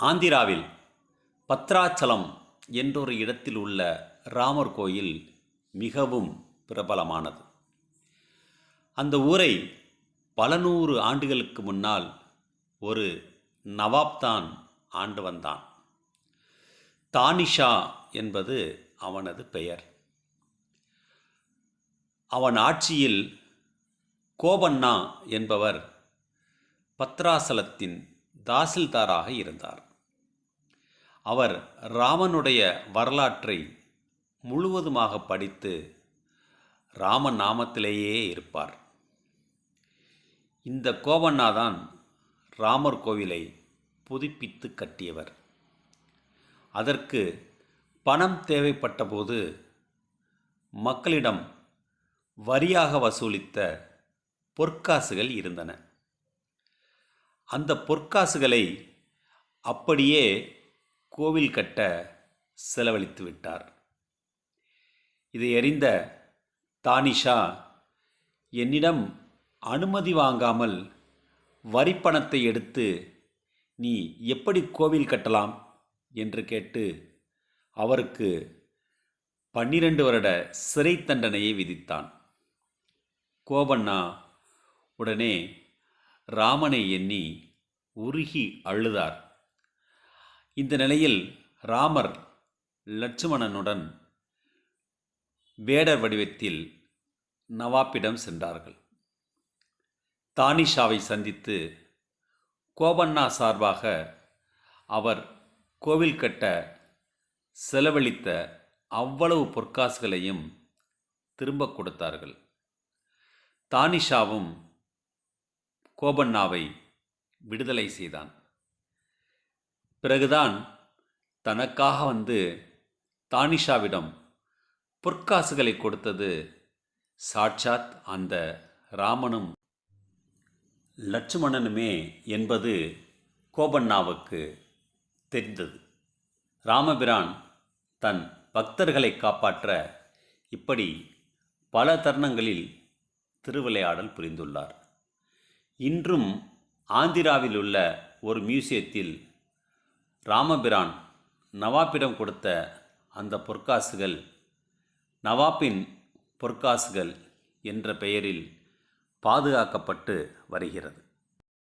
ஆந்திராவில் பத்ராச்சலம் என்றொரு இடத்தில் உள்ள ராமர் கோயில் மிகவும் பிரபலமானது. அந்த ஊரை பல நூறு ஆண்டுகளுக்கு முன்னால் ஒரு நவாப்தான் ஆண்டு வந்தான். தானிஷா என்பது அவனது பெயர். அவன் ஆட்சியில் கோபண்ணா என்பவர் பத்ராசலத்தின் தாசில்தாராக இருந்தார். அவர் ராமனுடைய வரலாற்றை முழுவதுமாக படித்து ராம நாமத்திலேயே இருப்பார். இந்த கோவண்ணாதான் ராமர் கோவிலை புதுப்பித்து கட்டியவர். அதற்கு பணம் தேவைப்பட்ட போது மக்களிடம் வரியாக வசூலித்த பொற்காசுகள் இருந்தன. அந்த பொற்காசுகளை அப்படியே கோவில் கட்ட செலவழித்து விட்டார். இதை அறிந்த தானிஷா என்னிடம் அனுமதி வாங்காமல் வரிப்பணத்தை எடுத்து நீ எப்படி கோவில் கட்டலாம்? என்று கேட்டு அவருக்கு பன்னிரண்டு வருட சிறை தண்டனையை விதித்தான். கோபண்ணா உடனே ராமனை எண்ணி உருகி அழுதார். இந்த நிலையில் ராமர் லட்சுமணனுடன் வேடர் வடிவத்தில் நவாப்பிடம் சென்றார்கள். தானிஷாவை சந்தித்து கோபண்ணா சார்பாக அவர் கோவில் கட்ட செலவழித்த அவ்வளவு பொற்காசுகளையும் திரும்ப கொடுத்தார்கள். தானிஷாவும் கோபண்ணாவை விடுதலை செய்தான். பிறகுதான் தனக்காக வந்து தானிஷாவிடம் பொற்காசுகளை கொடுத்தது. சாட்சாத் அந்த ராமனும் லட்சுமணனுமே என்பது கோபண்ணாவுக்கு தெரிந்தது. ராமபிரான் தன் பக்தர்களை காப்பாற்ற இப்படி பல தருணங்களில் திருவிளையாடல் புரிந்துள்ளார். இன்றும் ஆந்திராவில் உள்ள ஒரு மியூசியத்தில் ராமபிரான் நவாப்பிடம் கொடுத்த அந்த பொற்காசுகள் நவாப்பின் பொற்காசுகள் என்ற பெயரில் பாதுகாக்கப்பட்டு வருகிறது.